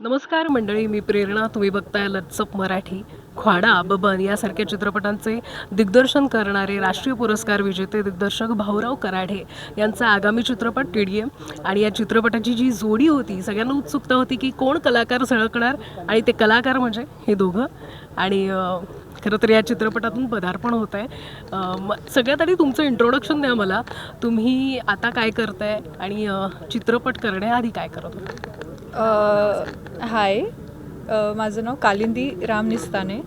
नमस्कार मंडळी मी प्रेरणा तुम्ही बघताय लत्सप मराठी. ख्वाडा बबन यासारख्या चित्रपटांचे दिग्दर्शन करणारे राष्ट्रीय पुरस्कार विजेते दिग्दर्शक भाऊराव कराढे यांचा आगामी चित्रपट टी डी एम आणि या चित्रपटाची जी जोडी होती सगळ्यांना उत्सुकता होती की कोण कलाकार झळकणार आणि ते कलाकार म्हणजे हे दोघं. आणि खरं तर या चित्रपटातून पदार्पण होत आहे सगळ्यात आधी तुमचं इंट्रोडक्शन द्या मला. तुम्ही आता काय करताय आणि चित्रपट करण्याआधी काय करत होता? हाय. माझं नाव कालिंदी राम निस्ताने.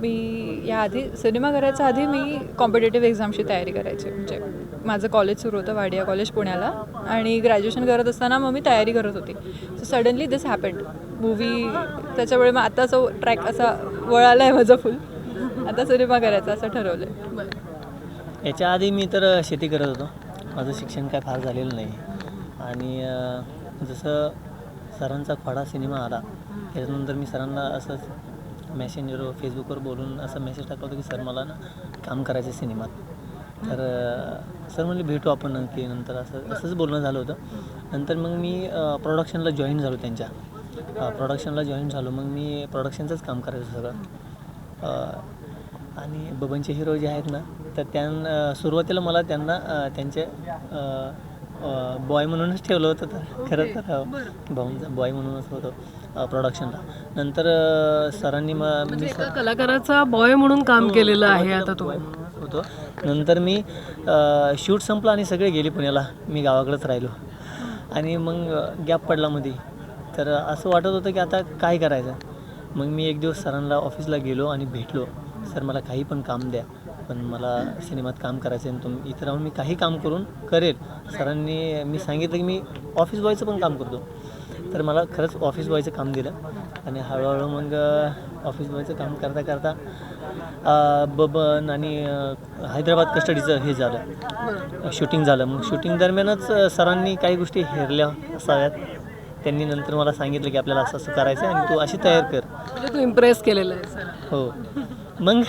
मी याआधी सिनेमा करायच्या आधी मी कॉम्पिटेटिव्ह एक्झामची तयारी करायची. म्हणजे माझं कॉलेज सुरू होतं वाडिया कॉलेज पुण्याला. आणि ग्रॅज्युएशन करत असताना मग मी तयारी करत होती. So suddenly this happened movie त्याच्यामुळे मग आताचा ट्रॅक असा वळाला आहे माझा फुल आता सिनेमा करायचा असं ठरवलं आहे याच्या आधी मी तर शेती करत होतो. माझं शिक्षण काय फार झालेलं नाही. आणि जसं सरांचा खोडा सिनेमा आला. त्याच्यानंतर मी सरांना असंच मेसेंजरवर फेसबुकवर बोलून असं मेसेज टाकला होता की सर मला ना काम करायचं आहे सिनेमात. तर सर म्हणले भेटू आपण नक्की. नंतर असं असंच बोलणं झालं होतं. नंतर मग मी प्रोडक्शनला जॉईन झालो त्यांच्या. प्रोडक्शनला जॉईन झालो. मग मी प्रोडक्शनचंच काम करायचं सगळं. आणि बबनचे हिरो जे आहेत ना तर त्यां सुरुवातीला मला त्यांना त्यांचे बॉय म्हणूनच ठेवलं होतं तर खरं तर हो, भाऊंचा बॉय म्हणूनच होतो प्रोडक्शनला नंतर सरांनी मग म्हणजे मी एका कलाकाराचा बॉय म्हणून काम केलेलं आहे आता तो. होतो. नंतर मी शूट संपला आणि सगळे गेले पुण्याला. मी गावाकडेच राहिलो. आणि मग गॅप पडला मध्ये तर असं वाटत होतं की आता काय करायचं? मग मी एक दिवस सरांना ऑफिसला गेलो आणि भेटलो. सर मला काही पण काम द्या. पण मला सिनेमात काम करायचं आहे आणि तुम इथं राहून मी काही काम करून करेल. सरांनी मी सांगितलं की मी ऑफिस बॉयचं पण काम करतो. तर मला खरंच ऑफिस बॉयचं काम दिलं. आणि हळूहळू मग ऑफिस बॉयचं काम करता करता बबन आणि हैदराबाद कस्टडीचं हे झालं. शूटिंग झालं. मग शूटिंग दरम्यानच सरांनी काही गोष्टी हेरल्या असाव्यात. त्यांनी नंतर मला सांगितलं की आपल्याला असं असं करायचं आहे आणि तू अशी तयार कर. म्हणजे तू इम्प्रेस केलेला आहे हो. मग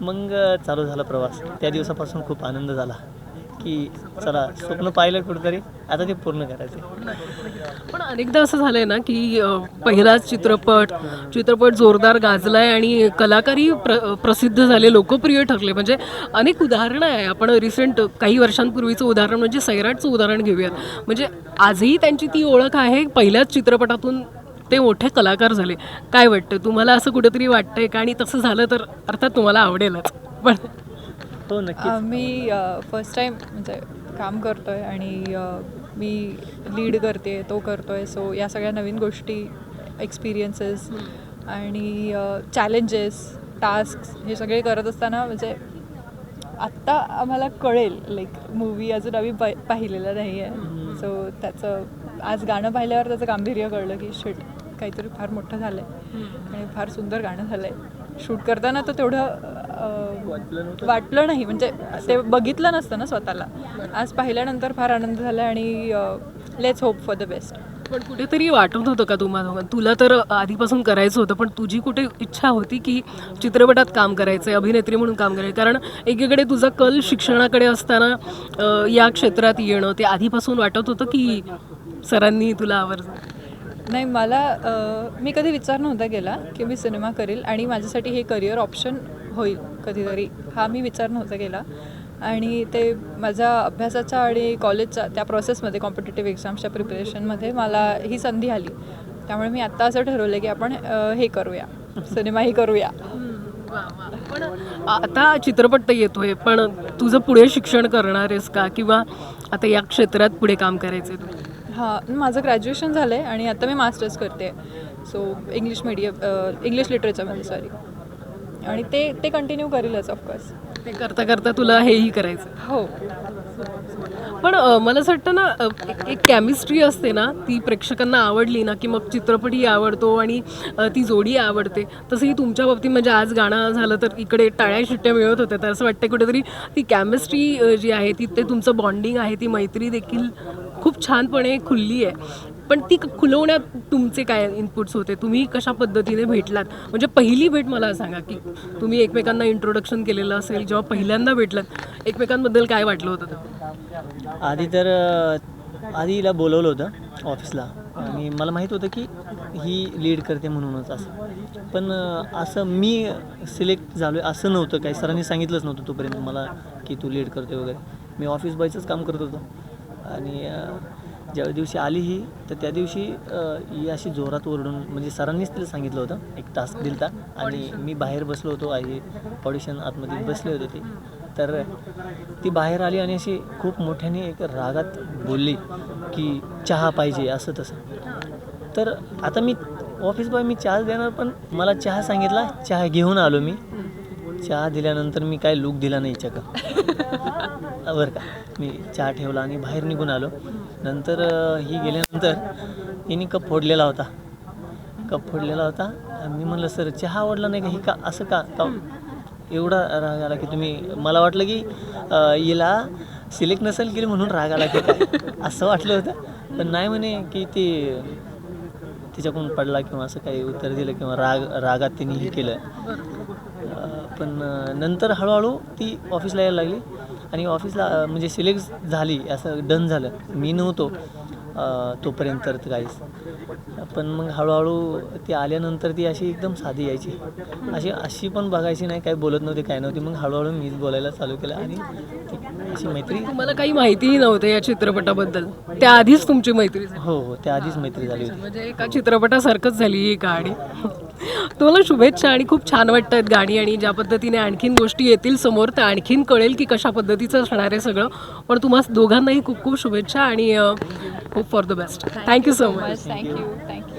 मग चालू झाला प्रवास. त्या दिवसापासून खूप आनंद झाला की चला स्वप्न पाहिलं कुठेतरी आता ते पूर्ण करायचं पण अनेकदा असं झालंय ना की पहिलाच चित्रपट चित्रपट जोरदार गाजलाय आणि कलाकारही प्र प्रसिद्ध झाले लोकप्रिय ठरले. म्हणजे अनेक उदाहरणं आहे. आपण रिसेंट काही वर्षांपूर्वीचं उदाहरण म्हणजे सैराटचं उदाहरण घेऊयात. म्हणजे आजही त्यांची ती ओळख आहे पहिल्याच चित्रपटातून ते मोठे कलाकार झाले. काय वाटतं? तुम्हाला असं कुठेतरी वाटतंय का? आणि तसं झालं तर अर्थात तुम्हाला आवडेलच. पण हो नक्की मी फर्स्ट टाईम म्हणजे काम करतो आहे आणि मी लीड करते तो करतो आहे सो या सगळ्या नवीन गोष्टी एक्सपिरियन्सेस आणि चॅलेंजेस टास्क हे सगळे करत असताना म्हणजे आत्ता आम्हाला कळेल लाईक मूवी अजून आम्ही पाहि पाहिलेलं नाही आहे सो त्याचं आज गाणं पाहिल्यावर त्याचं गांभीर्य कळलं की शिट काहीतरी फार मोठं झालं आहे आणि फार सुंदर गाणं झालं आहे शूट करताना तर तेवढं वाटलं नाही. म्हणजे ते बघितलं नसतं ना स्वतःला. आज पाहिल्यानंतर फार आनंद झाला आणि let's hope for the best पण कुठेतरी वाटत होतं का तुम्हाला तुला तर आधीपासून करायचं होतं पण तुझी कुठे इच्छा होती की चित्रपटात काम करायचं आहे अभिनेत्री म्हणून काम करायचं कारण एकीकडे तुझा कल शिक्षणाकडे असताना या क्षेत्रात येणं ते आधीपासून वाटत होतं की सरांनी तुला आवडतं नाही मला मी कधी विचार नव्हता केला की मी सिनेमा करेल आणि माझ्यासाठी हे करिअर ऑप्शन होईल कधीतरी. हा मी विचार नव्हता केला. आणि ते माझ्या अभ्यासाच्या आणि कॉलेजच्या त्या प्रोसेसमध्ये कॉम्पिटेटिव्ह एक्झाम्सच्या प्रिपरेशनमध्ये मला ही संधी आली. त्यामुळे मी आत्ता असं ठरवलं की आपण हे करूया. सिनेमाही करूया. पण आता चित्रपट तर येतोय पण तुझं पुढे शिक्षण करणार आहेस का? किंवा आता या क्षेत्रात पुढे काम करायचं आहे हां माझं ग्रॅज्युएशन झालं आहे आणि आता मी मास्टर्स करते. सो इंग्लिश मीडियम इंग्लिश लिटरेचरमध्ये सॉरी आणि ते ते कंटिन्यू करेलच ऑफकोर्स ते करता करता तुला हेही करायचं. हो. पण मला असं वाटतं ना एक- एक केमिस्ट्री असते ना ती प्रेक्षकांना आवडली ना की मग चित्रपटही आवडतो आणि ती जोडी आवडते. तसंही तुमच्या बाबतीत म्हणजे आज गाणं झालं तर इकडे टाळ्या शिट्ट्या मिळत होत्या. तर असं वाटतं कुठेतरी ती केमिस्ट्री जी आहे ती ते तुमचं बॉन्डिंग आहे ती मैत्री देखील खूप छानपणे खुलली आहे. पण ती क- खुलवण्यात तुमचे काय इनपुट्स होते? तुम्ही कशा पद्धतीने भेटलात? म्हणजे पहिली भेट मला सांगा की तुम्ही एकमेकांना इंट्रोडक्शन केलेलं असेल जेव्हा पहिल्यांदा भेटलात एकमेकांबद्दल काय वाटलं होतं आधी तर आधीला आधी हिला बोलवलं होतं ऑफिसला. आणि मला माहीत होतं की ही लीड करते म्हणूनच असं. पण असं मी सिलेक्ट झालो आहे असं नव्हतं काही. सरांनी सांगितलंच नव्हतं तोपर्यंत मला की तू लीड करते वगैरे. मी ऑफिस बॉयचंच काम करत होतो. आणि ज्या दिवशी आली ही तर त्या दिवशी ही अशी जोरात ओरडून म्हणजे सरांनीच तिला सांगितलं होतं एक टास्क दिलता. आणि मी बाहेर बसलो होतो आई ऑडिशन आतमध्ये बसले होते ते. तर ती बाहेर आली आणि अशी खूप मोठ्याने एक रागात बोलली की चहा पाहिजे असं तसं. तर आता मी ऑफिस बॉय मी चहा देणार पण मला चहा सांगितला चहा घेऊन आलो मी. चहा दिल्यानंतर मी काय लूक दिला नाही चका बरं का. मी चहा ठेवला आणि बाहेर निघून आलो. नंतर ही गेल्यानंतर हिने कप फोडलेला होता. कप फोडलेला होता. मी म्हणलं सर चहा आवडला नाही का? ही का असं का? का? एवढा राग आला की तुम्ही मला वाटलं की हिला सिलेक्ट नसेल केली म्हणून राग आला की असं वाटलं होतं. पण नाही म्हणे की ती तिच्याकडून पडला किंवा असं काही उत्तर दिलं किंवा राग रागात तिने हे केलं. पण नंतर हळूहळू ती ऑफिसला यायला लागली. आणि ऑफिसला म्हणजे सिलेक्ट झाली असं डन झालं. मी नव्हतो तोपर्यंत तर काहीच पण मग हळूहळू ती आल्यानंतर ती अशी एकदम साधी यायची. अशी अशी पण बघायची नाही काही बोलत नव्हती काय नव्हती. मग हळूहळू मीच बोलायला चालू केलं आणि अशी मैत्री. तुम्हाला काही माहितीही नव्हतं या चित्रपटाबद्दल. त्याआधीच तुमची मैत्री हो हो त्याआधीच मैत्री झाली होती. म्हणजे एका चित्रपटासारखंच झाली ही गाणी तुम्हाला शुभेच्छा आणि खूप छान वाटतात गाणी आणि ज्या पद्धतीने आणखीन गोष्टी येतील समोर तर आणखीन कळेल की कशा पद्धतीचं असणार आहे सगळं. पण तुम्हा दोघांनाही खूप खूप शुभेच्छा आणि hope for the best thank you so much much thank you thank you